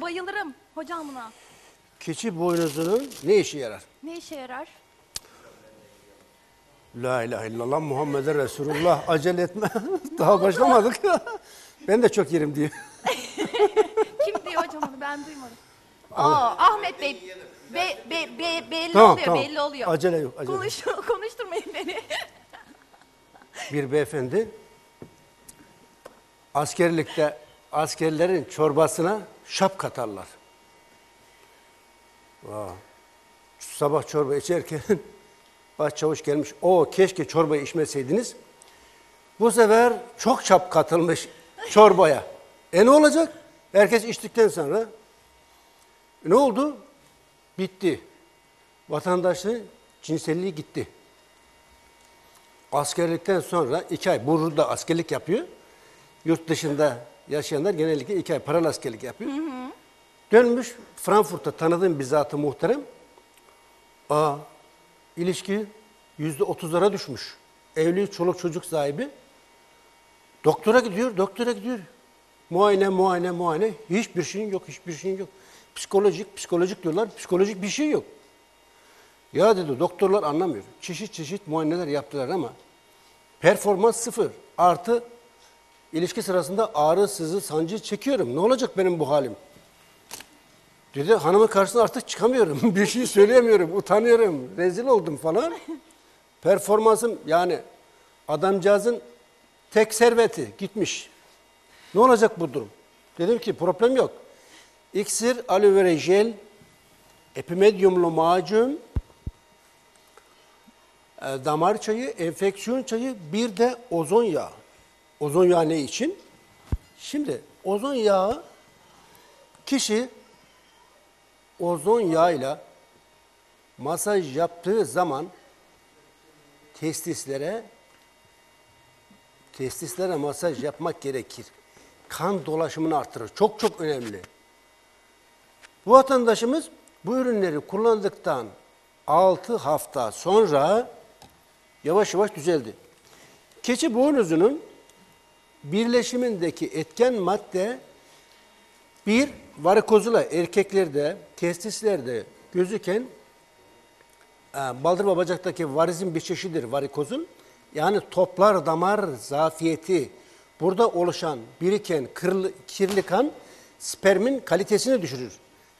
bayılırım hocam buna. Keçi boynuzunun ne işe yarar? Ne işe yarar? La ilahe illallah Muhammeden Resulullah acele etme. Daha başlamadık. ben de çok yerim diye. Kim diyor hocam onu ben duymadım. Aa, Ahmet Bey. Be, be, be- belli Tamam, oluyor, tamam. belli oluyor. Acele yok, acele yok. Konuş, konuşturmayın beni. Bir beyefendi askerlikte askerlerin çorbasına şap katarlar. Vay. Sabah çorba içerken başçavuş gelmiş. O keşke çorbayı içmeseydiniz. Bu sefer çok şap katılmış çorbaya. E ne olacak? Herkes içtikten sonra ne oldu? Bitti. Vatandaşın cinselliği gitti. Askerlikten sonra iki ay burada askerlik yapıyor. Yurt dışında yaşayanlar genellikle iki ay paralı askerlik yapıyor. Dönmüş Frankfurt'ta tanıdığım bir zatı muhterem. Aa, ilişki yüzde otuzlara düşmüş. Evli, çoluk çocuk sahibi. Doktora gidiyor, doktora gidiyor. Muayene, muayene, muayene. Hiçbir şeyin yok, hiçbir şeyin yok. Psikolojik, psikolojik diyorlar. Psikolojik bir şey yok. Ya dedi doktorlar anlamıyor. Çeşit çeşit muayeneler yaptılar ama performans sıfır. Artı ilişki sırasında ağrı, sızı, sancı çekiyorum. Ne olacak benim bu halim? Dedi hanımın karşısına artık çıkamıyorum. bir şey söyleyemiyorum. Utanıyorum. Rezil oldum falan. Performansım yani adamcağızın tek serveti gitmiş. Ne olacak bu durum? Dedim ki problem yok. İksir, aloe vera jel, epimedyumlu macun, e, damar çayı, enfeksiyon çayı, bir de ozon yağı. Ozon yağı ne için? Şimdi ozon yağı kişi ozon yağıyla masaj yaptığı zaman testislere testislere masaj yapmak gerekir. Kan dolaşımını artırır. Çok çok önemli. Bu vatandaşımız bu ürünleri kullandıktan 6 hafta sonra yavaş yavaş düzeldi. Keçi boynuzunun birleşimindeki etken madde bir varikozula erkeklerde, testislerde gözüken e, baldır ve bacaktaki varizin bir çeşididir varikozun. Yani toplar damar zafiyeti burada oluşan biriken kırlı, kirli kan spermin kalitesini düşürür.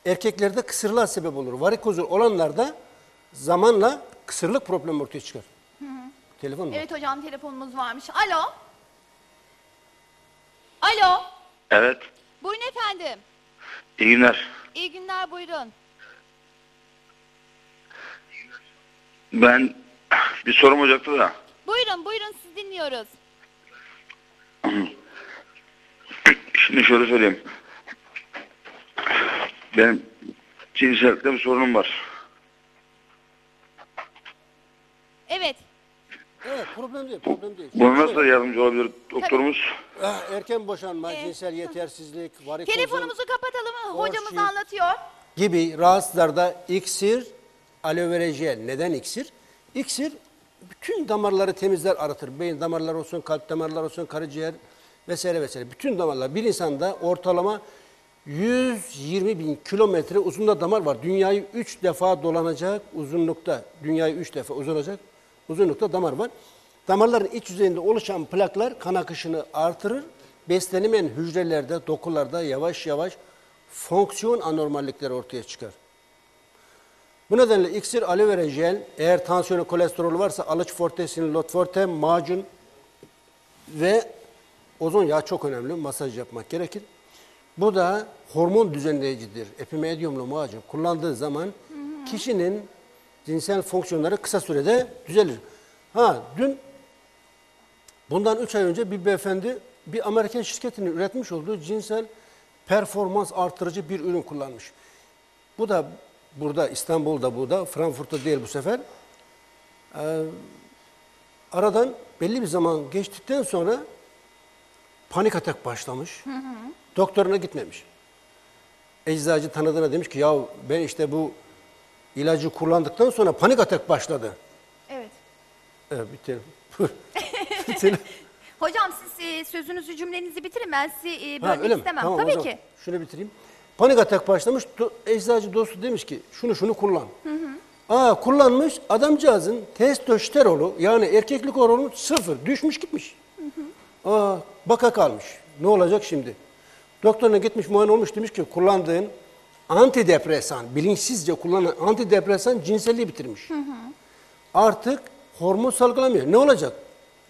Erkeklerde kısırlığa sebep olur. Varikozul olanlarda zamanla kısırlık problemi ortaya çıkar. Telefon mu? Evet hocam telefonumuz varmış. Alo. Alo. Evet. Buyurun efendim. İyi günler. İyi günler buyurun. Ben bir sorum olacaktı da. Buyurun buyurun siz dinliyoruz. Şimdi şöyle söyleyeyim. Benim cinsellikte bir sorunum var. Evet. Evet problem değil, problem değil. Buna nasıl yardımcı olabilir doktorumuz? Ah, Erken boşanma, Evet. cinsel yetersizlik, varikoz Telefonumuzu kapatalım mı? Hocamız anlatıyor. gibi rahatsızlarda iksir, aloe vera jel. Neden iksir? İksir bütün damarları temizler, aratır. Beyin damarları olsun, kalp damarları olsun, karaciğer vesaire vesaire. Bütün damarlar. Bir insanda ortalama 120 bin kilometre uzunluğunda damar var. Dünyayı üç defa dolanacak uzunlukta, dünyayı üç defa uzanacak uzunlukta damar var. Damarların iç yüzeyinde oluşan plaklar kan akışını artırır. Beslenemeyen hücrelerde, dokularda yavaş yavaş fonksiyon anormallikleri ortaya çıkar. Bu nedenle iksir, aloe vera jel, eğer tansiyonu, kolesterolü varsa alıç forte, sinilot forte, macun ve ozon yağı çok önemli. Masaj yapmak gerekir. Bu da hormon düzenleyicidir. Epimedyumlu macun kullandığı zaman kişinin cinsel fonksiyonları kısa sürede düzelir. Ha dün bundan 3 ay önce bir beyefendi bir Amerikan şirketinin üretmiş olduğu cinsel performans artırıcı bir ürün kullanmış. Bu da burada İstanbul'da bu da Frankfurt'ta değil bu sefer. Ee, aradan belli bir zaman geçtikten sonra panik atak başlamış. Doktoruna gitmemiş. Eczacı tanıdığına demiş ki ya ben işte bu ilacı kullandıktan sonra panik atak başladı. Evet. Telefon. Hocam siz e, sözünüzü cümlenizi bitirin ben sizi e, Ha, bölmek öyle mi? istemem. Tamam, Tabii zaman ki. Şunu bitireyim. Panik atak başlamış. Do- eczacı dostu demiş ki şunu şunu kullan. Aa kullanmış. Adamcağızın testosteronu yani erkeklik hormonu sıfır. Düşmüş gitmiş. Aa baka kalmış. Ne olacak şimdi? Doktoruna gitmiş muayene olmuş demiş ki kullandığın antidepresan, bilinçsizce kullanılan antidepresan cinselliği bitirmiş. Artık hormon salgılamıyor. Ne olacak?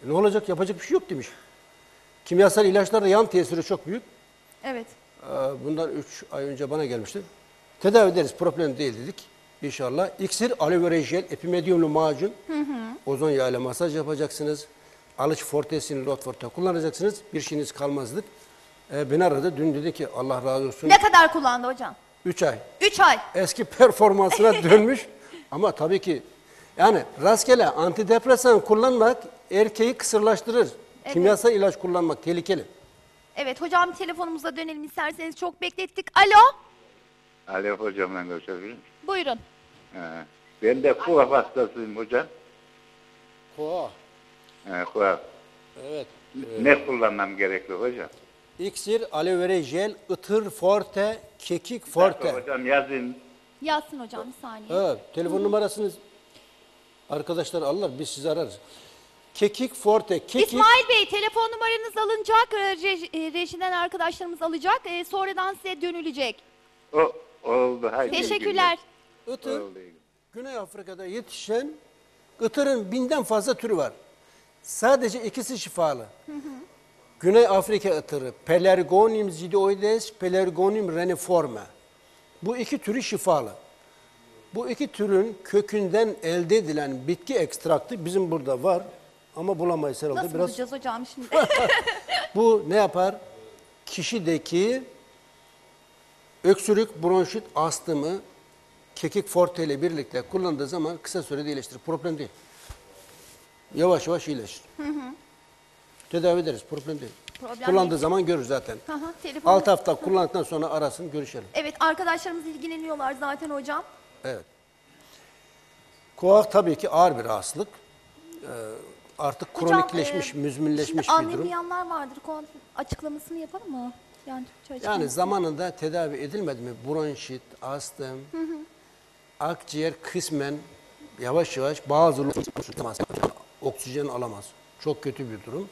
Ne olacak? Yapacak bir şey yok demiş. Kimyasal ilaçlarda yan tesiri çok büyük. Evet. Ee, Bundan 3 ay önce bana gelmişti. Tedavi ederiz, problem değil dedik. İnşallah. İksir, aloe vera jel, epimediumlu macun, ozon yağıyla masaj yapacaksınız. Alıç fortesini, lot forte kullanacaksınız. Bir şeyiniz kalmazdık. Ee, beni aradı. Dün dedi ki Allah razı olsun. Ne kadar kullandı hocam? 3 ay. 3 ay. Eski performansına dönmüş. Ama tabii ki yani rastgele antidepresan kullanmak erkeği kısırlaştırır. Kimyasal ilaç kullanmak tehlikeli. Evet hocam telefonumuza dönelim isterseniz çok beklettik. Alo. Alo hocamla görüşebilir Buyurun. He. Ben de kuva hastasıyım hocam. Koa. He, kuva. Evet. Ne kullanmam gerekiyor hocam? İksir, aloe vera jel, ıtır forte, kekik forte. Hocam yazın. Yazsın hocam bir saniye. Evet, telefon numarasını arkadaşlar alırlar, biz sizi ararız. Kekik forte, kekik. İsmail Bey telefon numaranız alınacak. e, rej- e, Rejiden arkadaşlarımız alacak. E, Sonradan size dönülecek. O oldu. Haydi Teşekkürler. Itır. Güney Afrika'da yetişen ıtırın binden fazla türü var. Sadece ikisi şifalı. Güney Afrika ıtırı, Pelargonium zidioides, Pelargonium reniforme. Bu iki türü şifalı. Bu iki türün kökünden elde edilen bitki ekstraktı bizim burada var. Ama bulamayız herhalde. Nasıl Biraz bulacağız hocam şimdi? Bu ne yapar? Kişideki öksürük, bronşit, astımı kekik forte ile birlikte kullandığı zaman kısa sürede iyileştirir. Problem değil. Yavaş yavaş iyileşir. Tedavi ederiz. Problem değil. Problem Kullandığı değil. zaman görür zaten. Hı hı, telefon- 6 hafta kullandıktan sonra arasın görüşelim. evet arkadaşlarımız ilgileniyorlar zaten hocam. Evet. Koak tabii ki ağır bir rahatsızlık. Ee, artık Hocam, kronikleşmiş, e, müzmünleşmiş şimdi bir durum. anlamayanlar vardır. Kon- Açıklamasını yapalım mı? Yani Türkçe Yani açıklaması. zamanında tedavi edilmedi mi bronşit, astım, akciğer kısmen yavaş yavaş bazı oksijen alamaz. Çok kötü bir durum.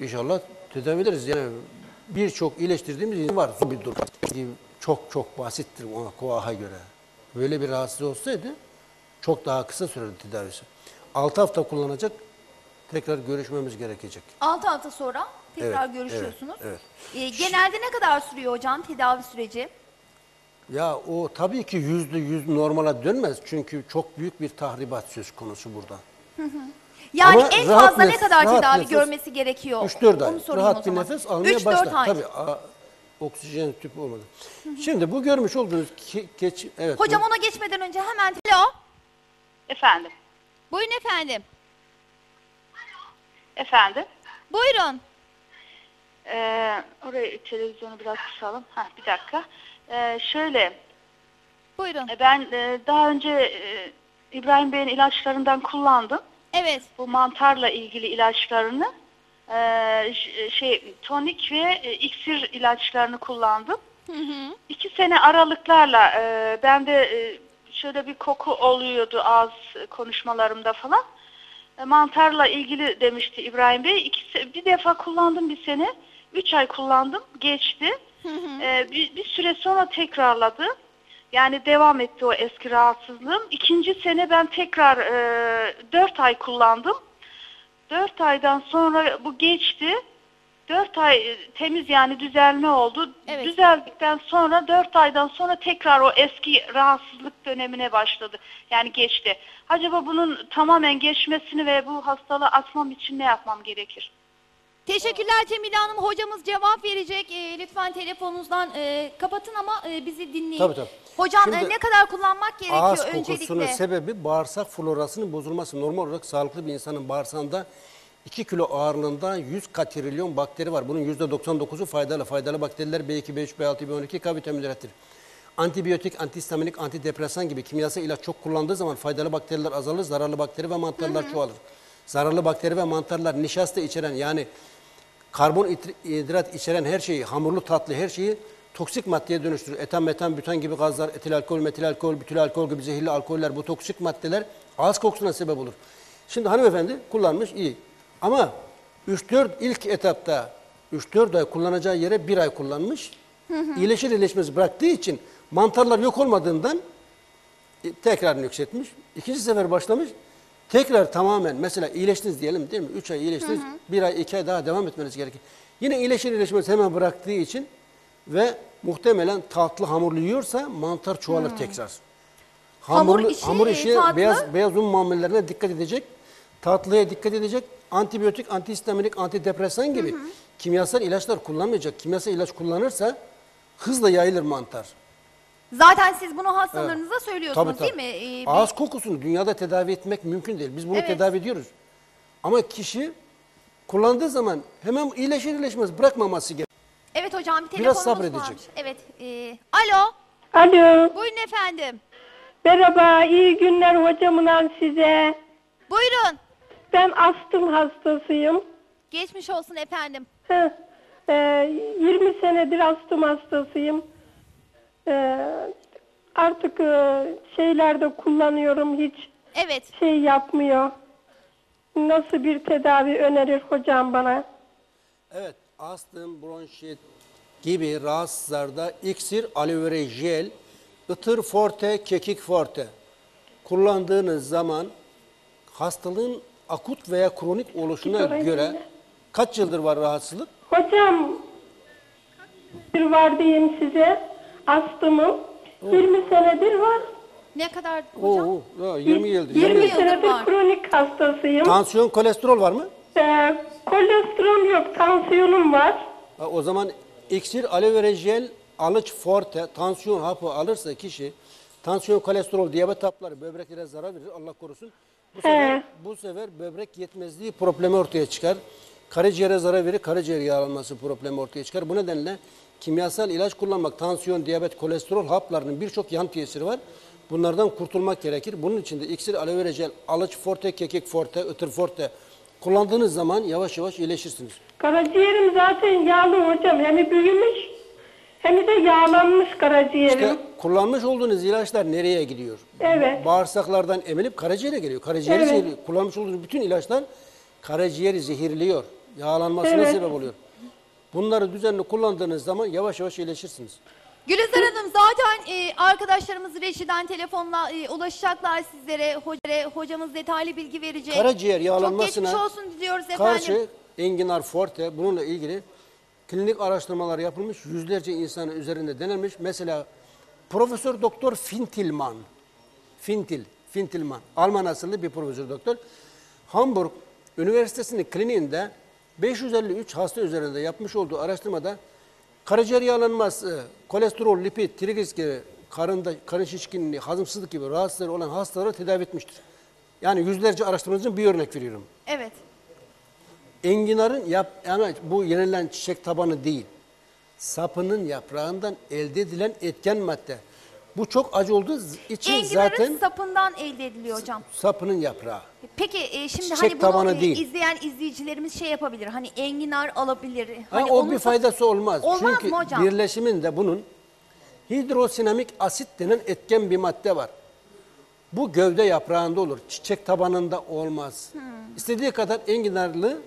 İnşallah tedavi ederiz. Yani birçok iyileştirdiğimiz insan var. Zor bir durum. Çok çok basittir ona koaha göre. Böyle bir rahatsız olsaydı çok daha kısa sürede tedavisi. 6 hafta kullanacak tekrar görüşmemiz gerekecek. 6 hafta sonra tekrar Evet, görüşüyorsunuz. evet, E, genelde ne kadar sürüyor hocam tedavi süreci? Ya o tabii ki yüzde yüz normala dönmez. Çünkü çok büyük bir tahribat söz konusu burada. Yani Ama en rahat fazla ne nefes- kadar rahat tedavi nefes- görmesi gerekiyor? 3-4 ay Onu sorayım o rahat bir zaman. nefes almaya 3-4 başlar. ay. Tabii a- oksijen tüpü olmadı. Şimdi bu görmüş olduğunuz ki, geç, evet. Hocam bu- ona geçmeden önce hemen... Alo. Efendim. Buyurun efendim. Efendim. Buyurun. Ee, oraya televizyonu biraz kısalım. Ha bir dakika. Ee, şöyle Buyurun. e, ben e, daha önce e, İbrahim Bey'in ilaçlarından kullandım. Evet. Bu mantarla ilgili ilaçlarını. Ş- şey tonik ve e, iksir ilaçlarını kullandım. İki sene aralıklarla e, ben de e, şöyle bir koku oluyordu ağız konuşmalarımda falan. E, mantarla ilgili demişti İbrahim Bey. İki, bir defa kullandım bir sene. Üç ay kullandım. Geçti. E, bir, bir süre sonra tekrarladı. Yani devam etti o eski rahatsızlığım. İkinci sene ben tekrar e, dört ay kullandım. Dört aydan sonra bu geçti. Dört ay e, temiz yani düzelme oldu. Evet. Düzeldikten sonra dört aydan sonra tekrar o eski rahatsızlık dönemine başladı. Yani geçti. Acaba bunun tamamen geçmesini ve bu hastalığı atmam için ne yapmam gerekir? Teşekkürler Cemile Hanım. Hocamız cevap verecek. E, lütfen telefonunuzdan e, kapatın ama e, bizi dinleyin. Tabii, tabii. Hocam e, Şimdi ne kadar kullanmak gerekiyor Ağız kokusunun öncelikle? sebebi bağırsak florasının bozulması. Normal olarak sağlıklı bir insanın bağırsağında 2 kilo ağırlığında 100 katrilyon bakteri var. Bunun %99'u faydalı. Faydalı bakteriler B2, B3, B6, B12 K vitamini üretir. Antibiyotik, antihistaminik, antidepresan gibi kimyasal ilaç çok kullandığı zaman faydalı bakteriler azalır, zararlı bakteri ve mantarlar çoğalır. Zararlı bakteri ve mantarlar nişasta içeren yani karbonhidrat içeren her şeyi, hamurlu tatlı her şeyi toksik maddeye dönüştürür. Etan, metan, bütan gibi gazlar, etil alkol, metil alkol, bütül alkol gibi zehirli alkoller bu toksik maddeler ağız kokusuna sebep olur. Şimdi hanımefendi kullanmış iyi. Ama 3-4 ilk etapta 3-4 ay kullanacağı yere 1 ay kullanmış. İyileşir iyileşmez bıraktığı için mantarlar yok olmadığından e, tekrar yükseltmiş. İkinci sefer başlamış. Tekrar tamamen mesela iyileştiniz diyelim değil mi? Üç ay iyileştiniz. Bir ay, iki ay daha devam etmeniz gerekir. Yine iyileşir iyileşmez hemen bıraktığı için ve muhtemelen tatlı hamurlu yiyorsa mantar çoğalır tekrar. Hamur Hamurlu, işi, hamur işi tatlı. beyaz, beyaz un mamullerine dikkat edecek. Tatlıya dikkat edecek. Antibiyotik, antihistaminik, antidepresan gibi kimyasal ilaçlar kullanmayacak. Kimyasal ilaç kullanırsa hızla yayılır mantar. Zaten siz bunu hastalarınıza söylüyorsunuz Tabii, tabii. değil mi? Ee, bir- Ağız kokusunu dünyada tedavi etmek mümkün değil. Biz bunu Evet. tedavi ediyoruz. Ama kişi kullandığı zaman hemen iyileşir iyileşmez bırakmaması gerekiyor. Evet hocam bir Biraz telefonumuz sabredecek. varmış. Evet. e, alo. Alo, Buyurun efendim. merhaba, iyi günler hocamla size. Buyurun. Ben astım hastasıyım. Geçmiş olsun efendim. Heh, e, 20 senedir astım hastasıyım. E, artık e, şeylerde kullanıyorum, hiç Evet. şey yapmıyor. Nasıl bir tedavi önerir hocam bana? Evet, astım, bronşit gibi rahatsızlarda iksir, aloe vera jel, ıtır forte, kekik forte kullandığınız zaman hastalığın akut veya kronik oluşuna göre kaç yıldır var rahatsızlık? Hocam, bir var diyeyim size, astımım. 20 senedir var. Ne kadar hocam? Oo, ya 20 yıldır. 20 yıldır senedir var. kronik hastasıyım. Tansiyon, kolesterol var mı? Ee, kolesterol yok, tansiyonum var. Ha, O zaman iksir, aloe vera jel, alıç forte, tansiyon hapı alırsa kişi tansiyon, kolesterol, diyabet hapları böbreklere zarar verir Allah korusun. Bu sefer, bu sefer böbrek yetmezliği problemi ortaya çıkar. Karaciğere zarar verir, karaciğer yağlanması problemi ortaya çıkar. Bu nedenle kimyasal ilaç kullanmak, tansiyon, diyabet, kolesterol haplarının birçok yan tesiri var. Bunlardan kurtulmak gerekir. Bunun için de iksir, aloe vera jel, alıç forte, kekik forte, ıtır forte kullandığınız zaman yavaş yavaş iyileşirsiniz. Karaciğerim zaten yağlı hocam. Hem büyümüş hem de yağlanmış karaciğerim. İşte kullanmış olduğunuz ilaçlar nereye gidiyor? Evet. Bağırsaklardan emilip karaciğere geliyor. Karaciğeri Evet. zehirliyor. Kullanmış olduğunuz bütün ilaçlar karaciğeri zehirliyor. Yağlanmasına Evet. sebep oluyor. Bunları düzenli kullandığınız zaman yavaş yavaş iyileşirsiniz. Gülizar Hanım zaten e, arkadaşlarımız rejiden telefonla e, ulaşacaklar sizlere. Hoca, hocamız detaylı bilgi verecek. Karaciğer Çok yağlanmasına geçmiş olsun efendim. karşı enginar forte bununla ilgili klinik araştırmalar yapılmış. Yüzlerce insanın üzerinde denenmiş. Mesela Profesör Doktor Fintilman, Fintil, Fintilman, Alman asıllı bir profesör doktor. Hamburg Üniversitesi'nin kliniğinde 553 hasta üzerinde yapmış olduğu araştırmada karaciğer yağlanması, kolesterol, lipid, trigliserit, karında, karın şişkinliği, hazımsızlık gibi rahatsızları olan hastaları tedavi etmiştir. Yani yüzlerce araştırmacının bir örnek veriyorum. Evet. Enginarın yap, yani bu yenilen çiçek tabanı değil. Sapının yaprağından elde edilen etken madde. Bu çok acı olduğu için Enginarın zaten sapından elde ediliyor hocam. sapının yaprağı. Peki e, şimdi Çiçek hani bunu tabanı e, değil. izleyen izleyicilerimiz şey yapabilir. Hani enginar alabilir. Ha, Hani o onun bir sap- faydası olmaz. Olmaz Çünkü mı hocam? birleşiminde bunun hidrosinamik asit denen etken bir madde var. Bu gövde yaprağında olur. Çiçek tabanında olmaz. Hmm. İstediği kadar enginarlı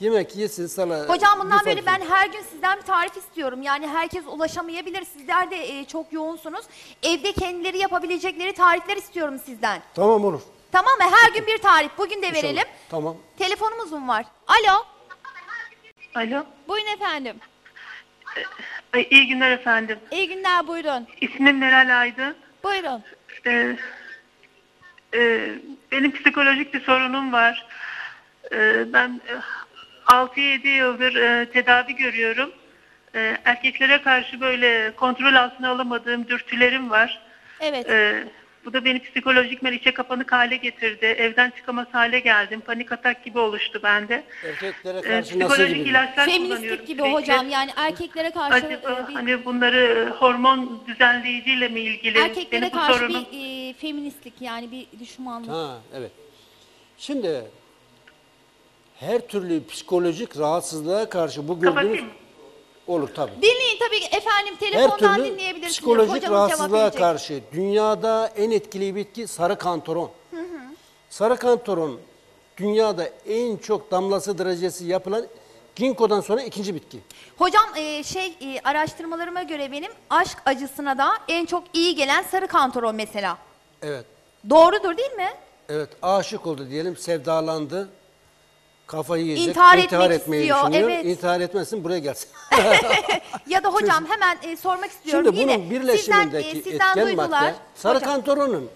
yemek yesin sala. Hocam bundan bir böyle ben her gün sizden bir tarif istiyorum. Yani herkes ulaşamayabilir. Sizler de e, çok yoğunsunuz. Evde kendileri yapabilecekleri tarifler istiyorum sizden. Tamam olur. Tamam mı? Her gün bir tarif. Bugün de İnşallah. verelim. Tamam. Telefonumuz mu var? Alo. Alo. Buyurun efendim. Ay, iyi günler efendim. İyi günler buyurun. İsmim Meral Aydın. Buyurun. Ee, e, benim psikolojik bir sorunum var. Ee, ben e, 6-7 yıldır e, tedavi görüyorum. E, erkeklere karşı böyle kontrol altına alamadığım dürtülerim var. Evet. Ee, bu da beni psikolojikmen içe kapanık hale getirdi. Evden çıkamaz hale geldim. Panik atak gibi oluştu bende. Erkeklere Ee, karşı nasıl psikolojik gibi? ilaçlar kullanıyorum Feministlik gibi sürekli. hocam. Yani erkeklere karşı Acaba e, bir, hani bunları hormon düzenleyiciyle mi ilgili? erkeklere Benim bu karşı sorunum. bir e, feministlik yani bir düşmanlık. Ha evet. Şimdi her türlü psikolojik rahatsızlığa karşı bu gördüğünüz Kapatayım? Olur tabii. Dinleyin tabii efendim Her telefondan türlü dinleyebilirsiniz. psikolojik Hocamız cevap rahatsızlığa karşı dünyada en etkili bitki sarı kantaron. Sarı kantaron dünyada en çok damlası derecesi yapılan ginkgo'dan sonra ikinci bitki. Hocam e, şey e, araştırmalarıma göre benim aşk acısına da en çok iyi gelen sarı kantaron mesela. Evet. Doğrudur değil mi? Evet aşık oldu diyelim sevdalandı. Kafayı yiyecek. İntihar etmek etmeyi istiyor, düşünüyor. evet. İntihar etmesin buraya gelsin. Ya da hocam hemen e, sormak istiyorum. Şimdi Yine bunun birleşimindeki sizden, e, sizden etken duydular. madde sarı Hocam, kantaronun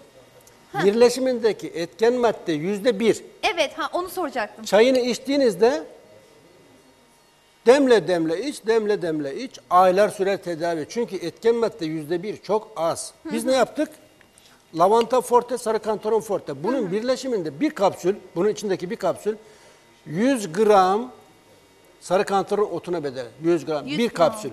birleşimindeki etken madde yüzde bir. Evet ha onu soracaktım. Çayını içtiğinizde demle demle iç, demle demle iç. Aylar sürer tedavi. Çünkü etken madde yüzde bir çok az. Biz ne yaptık? Lavanta forte, sarı kantaron forte. Bunun birleşiminde bir kapsül, bunun içindeki bir kapsül 100 gram sarı kantaron otuna bedel. 100 gram, 100 bir gram. kapsül.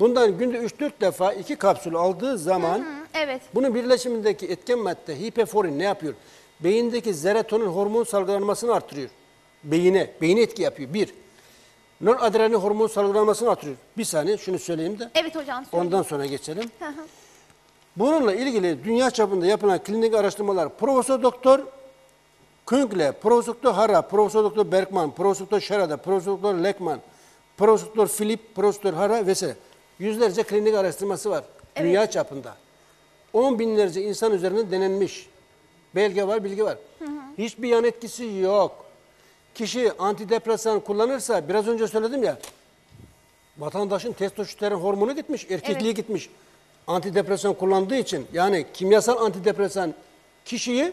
Bundan günde 3-4 defa iki kapsül aldığı zaman Hı, evet. bunun birleşimindeki etken madde hipeforin ne yapıyor? Beyindeki serotonin hormon salgılanmasını artırıyor. Beyine, beyine etki yapıyor. Bir. Noradrenalin hormon salgılanmasını artırıyor. Bir saniye şunu söyleyeyim de. Evet hocam. söyleyin. Ondan sonra geçelim. Hı hı. Bununla ilgili dünya çapında yapılan klinik araştırmalar Profesör Doktor Küngle, Profesör Doktor Hara, Profesör Doktor Bergman, Sherada, Profesör Doktor Lekman, Philip, Profesör Doktor Hara vesaire. Yüzlerce klinik araştırması var dünya çapında. On binlerce insan üzerinde denenmiş. Belge var, bilgi var. Hiçbir yan etkisi yok. Kişi antidepresan kullanırsa, biraz önce söyledim ya, vatandaşın testosteron hormonu gitmiş, erkekliği gitmiş. Antidepresan kullandığı için yani kimyasal antidepresan kişiyi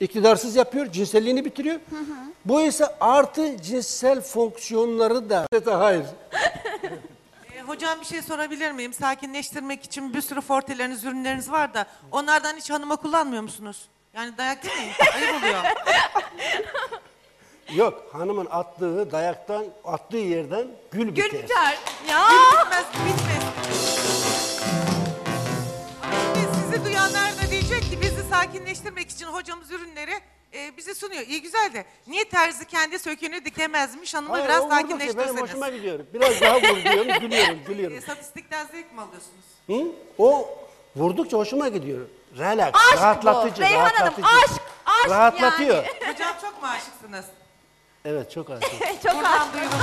iktidarsız yapıyor, cinselliğini bitiriyor. Bu ise artı cinsel fonksiyonları da hayır. E, hocam bir şey sorabilir miyim? Sakinleştirmek için bir sürü forteleriniz, ürünleriniz var da onlardan hiç hanıma kullanmıyor musunuz? Yani dayak değil mi? Ayıp oluyor. Yok hanımın attığı dayaktan attığı yerden gül biter. Gül biter. Ya. bitmez, bitmez. Ama şimdi sizi duyanlar da diyecek ki bizi sakinleştirmek için hocamız ürünleri e, bize sunuyor. İyi güzel de niye terzi kendi söküğünü dikemezmiş hanımı Hayır, biraz o vurdukça benim sakinleştirseniz. hoşuma gidiyor. Biraz daha vur diyorum, gülüyorum, gülüyorum. E, statistikten zevk mi alıyorsunuz? Hı? O vurdukça hoşuma gidiyor. Relax, Aşk bu. rahatlatıcı, Reyhan Hanım, rahatlatıcı. aşk, aşk Rahatlatıyor. yani. Hocam çok mu aşıksınız? Evet, çok aşık. Çok Buradan duyurulur.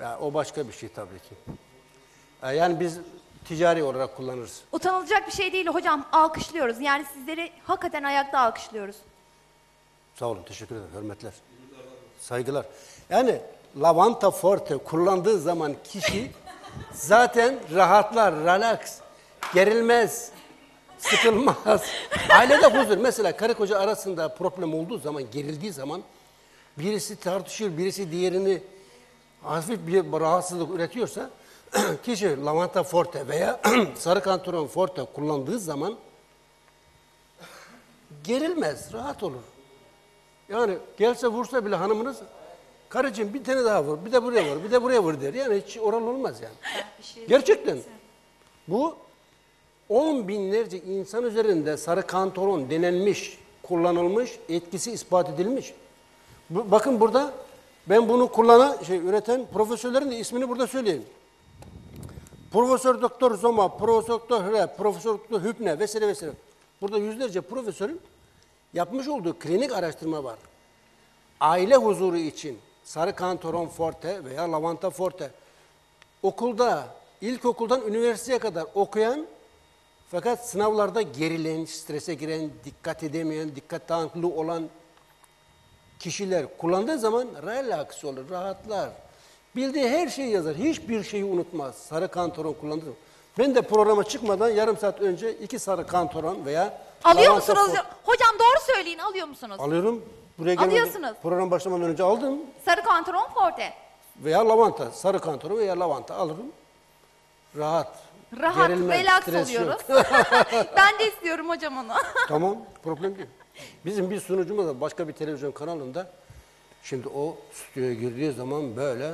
Ya, o başka bir şey tabii ki. Ya, Yani biz ticari olarak kullanırız. Utanılacak bir şey değil hocam. Alkışlıyoruz. Yani sizleri hakikaten ayakta alkışlıyoruz. Sağ olun, teşekkür ederim, hürmetler. Saygılar. Yani lavanta forte kullandığı zaman kişi zaten rahatlar, relax, gerilmez, sıkılmaz. Ailede huzur. Mesela karı koca arasında problem olduğu zaman, gerildiği zaman birisi tartışıyor, birisi diğerini hafif bir rahatsızlık üretiyorsa kişi lavanta forte veya sarı kantaron forte kullandığı zaman gerilmez, rahat olur. Yani gelse vursa bile hanımınız karıcığım bir tane daha vur, bir de buraya vur, bir de buraya vur der. Yani hiç oral olmaz yani. Gerçekten. Bu on binlerce insan üzerinde sarı kantaron denenmiş, kullanılmış, etkisi ispat edilmiş. Bu- bakın burada ben bunu kullanan, şey, üreten profesörlerin de ismini burada söyleyeyim. Profesör Doktor Zoma, Profesör Doktor Hre, Profesör Doktor Hübne vesaire vesaire. Burada yüzlerce profesörün yapmış olduğu klinik araştırma var. Aile huzuru için sarı kantaron forte veya lavanta forte okulda, ilkokuldan üniversiteye kadar okuyan fakat sınavlarda gerilen, strese giren, dikkat edemeyen, dikkat dağınıklığı olan kişiler kullandığı zaman relax olur, rahatlar. Bildiği her şeyi yazar. Hiçbir şeyi unutmaz. Sarı kantaron kullandığı zaman. Ben de programa çıkmadan yarım saat önce iki sarı kantaron veya Alıyor lavanta musunuz? for- Hocam doğru söyleyin. Alıyor musunuz? Alıyorum. Buraya gelmeden- Alıyorsunuz. program başlamadan önce aldım. Sarı kantaron forte. Veya lavanta. Sarı kantaron veya lavanta alırım. Rahat. Rahat, gerilmez, relax stres yok. oluyoruz. ben de istiyorum hocam onu. Tamam, problem değil. Bizim bir sunucumuz da başka bir televizyon kanalında şimdi o stüdyoya girdiği zaman böyle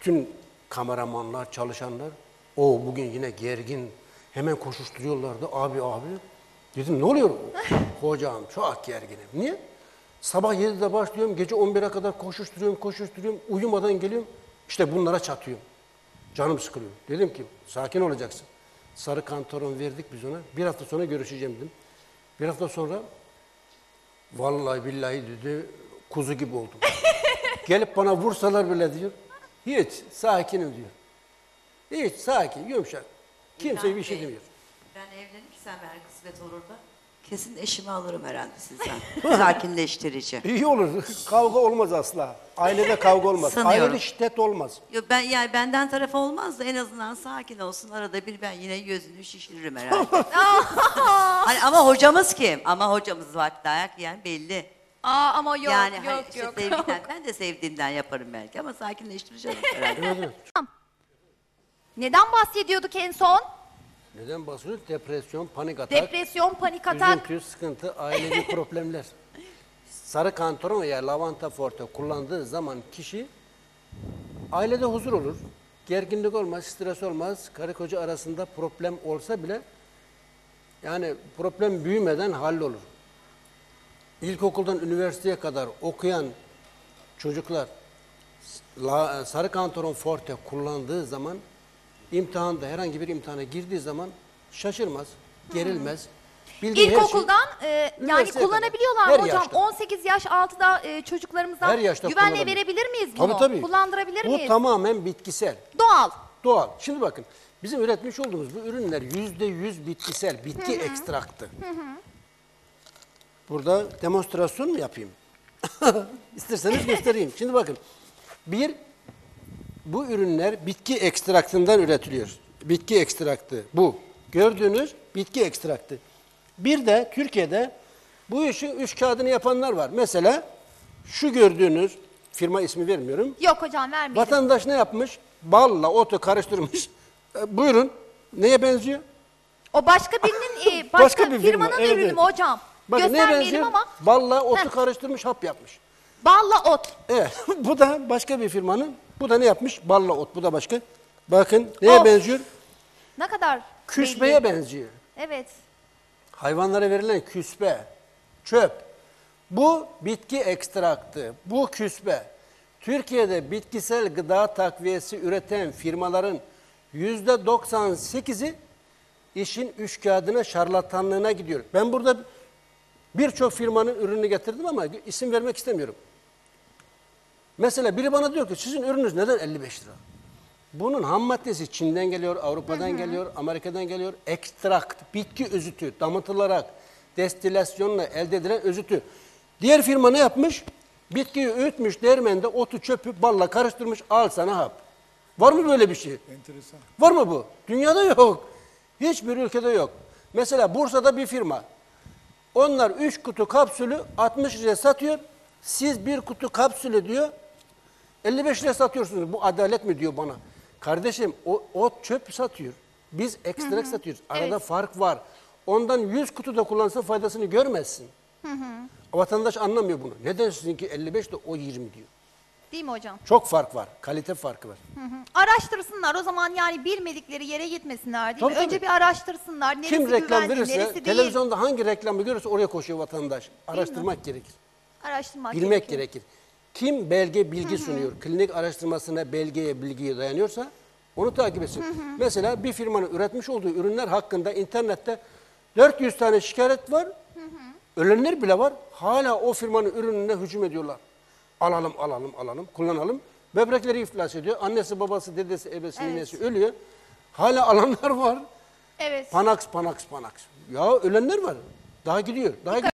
bütün kameramanlar, çalışanlar o bugün yine gergin hemen koşuşturuyorlardı abi abi. Dedim ne oluyor? Hocam çok gerginim. Niye? Sabah 7'de başlıyorum, gece 11'e kadar koşuşturuyorum, koşuşturuyorum, uyumadan geliyorum. İşte bunlara çatıyorum. Canım sıkılıyor. Dedim ki sakin olacaksın. Sarı kantaron verdik biz ona. Bir hafta sonra görüşeceğim dedim. Bir hafta sonra vallahi billahi dedi kuzu gibi oldum. Gelip bana vursalar bile diyor. Hiç sakinim diyor. Hiç sakin, yumuşak. Kimse bir şey demiyor. Ben evlenirsem eğer kısmet olur da kesin eşimi alırım herhalde sizden. Sakinleştirici. İyi olur. Kavga olmaz asla. Ailede kavga olmaz. Sanıyorum. Ailede şiddet olmaz. Yo, ben yani benden taraf olmaz da en azından sakin olsun. Arada bir ben yine gözünü şişiririm herhalde. hani ama hocamız kim? Ama hocamız bak dayak yiyen belli. Aa ama yok yani yok hani işte yok. sevgiden, ben de sevdiğimden yaparım belki ama sakinleştireceğim herhalde. Neden bahsediyorduk en son? Neden bahsediyoruz? Depresyon, panik atak, Depresyon, panik atak. üzüntü, sıkıntı, ailevi problemler. Sarı kantaron veya lavanta forte kullandığı zaman kişi ailede huzur olur. Gerginlik olmaz, stres olmaz. Karı koca arasında problem olsa bile yani problem büyümeden hallolur. İlkokuldan üniversiteye kadar okuyan çocuklar la- sarı kantaron forte kullandığı zaman imtihanda herhangi bir imtihana girdiği zaman şaşırmaz, gerilmez. Bildiği şey- İlkokuldan e, yani Üniversiteye kullanabiliyorlar kadar. mı Her hocam? yaşta. 18 yaş altıda e, çocuklarımızdan her yaşta güvenle kullanabilir. verebilir miyiz bunu? Tabii tabii. Kullandırabilir Bu miyiz? tamamen bitkisel. Doğal. Doğal. Şimdi bakın bizim üretmiş olduğumuz bu ürünler yüzde yüz bitkisel, bitki ekstraktı. Burada demonstrasyon mu yapayım? İsterseniz göstereyim. Şimdi bakın. Bir, bu ürünler bitki ekstraktından üretiliyor. Bitki ekstraktı bu. Gördüğünüz bitki ekstraktı. Bir de Türkiye'de bu işin üç kağıdını yapanlar var. Mesela şu gördüğünüz firma ismi vermiyorum. Yok hocam vermeyelim. Vatandaş ne yapmış? Balla otu karıştırmış. E, buyurun. Neye benziyor? O başka birinin e, başka, Başka bir firma, firmanın evet, ürünü evet. mü hocam? Bakın neye benziyor? ama Balla otu Heh. karıştırmış hap yapmış. balla ot. Evet. bu da başka bir firmanın. Bu da ne yapmış? Balla ot. Bu da başka. Bakın neye Of. benziyor? Ne kadar Küspeye belli. benziyor. Evet. Hayvanlara verilen küspe, çöp. Bu bitki ekstraktı, bu küspe. Türkiye'de bitkisel gıda takviyesi üreten firmaların yüzde 98'i işin üç kağıdına, şarlatanlığına gidiyor. Ben burada birçok firmanın ürününü getirdim ama isim vermek istemiyorum. Mesela biri bana diyor ki sizin ürününüz neden 55 lira? Bunun ham maddesi Çin'den geliyor, Avrupa'dan geliyor, Amerika'dan geliyor. Ekstrakt, bitki özütü, damıtılarak, destilasyonla elde edilen özütü. Diğer firma ne yapmış? Bitkiyi öğütmüş, değirmende otu çöpü balla karıştırmış, al sana hap. Var mı böyle bir şey? Enteresan. Var mı bu? Dünyada yok. Hiçbir ülkede yok. Mesela Bursa'da bir firma. Onlar 3 kutu kapsülü 60 liraya satıyor. Siz bir kutu kapsülü diyor 55 liraya satıyorsunuz. Bu adalet mi diyor bana. Kardeşim o, o çöp satıyor. Biz ekstrak satıyoruz. Arada Evet. fark var. Ondan 100 kutu da kullansa faydasını görmezsin. Vatandaş anlamıyor bunu. Neden sizinki 55 de o 20 diyor. Değil mi hocam? Çok fark var. Kalite farkı var. Araştırsınlar o zaman yani bilmedikleri yere gitmesinler değil Tabii, mi? Önce tabii. bir araştırsınlar. Neresi Kim reklam güvenli, verirse, neresi değil. televizyonda hangi reklamı görürse oraya koşuyor vatandaş. Araştırmak gerekir. Araştırmak Bilmek gerekiyor. gerekir. Kim belge bilgi sunuyor, klinik araştırmasına belgeye bilgiye dayanıyorsa onu takip etsin. Mesela bir firmanın üretmiş olduğu ürünler hakkında internette 400 tane şikayet var. Ölenler bile var. Hala o firmanın ürününe hücum ediyorlar. Alalım, alalım, alalım, kullanalım. Böbrekleri iflas ediyor. Annesi, babası, dedesi, ebesi, Evet. ninesi ölüyor. Hala alanlar var. Evet. Panaks, panaks, panaks. Ya ölenler var. Daha gidiyor. Daha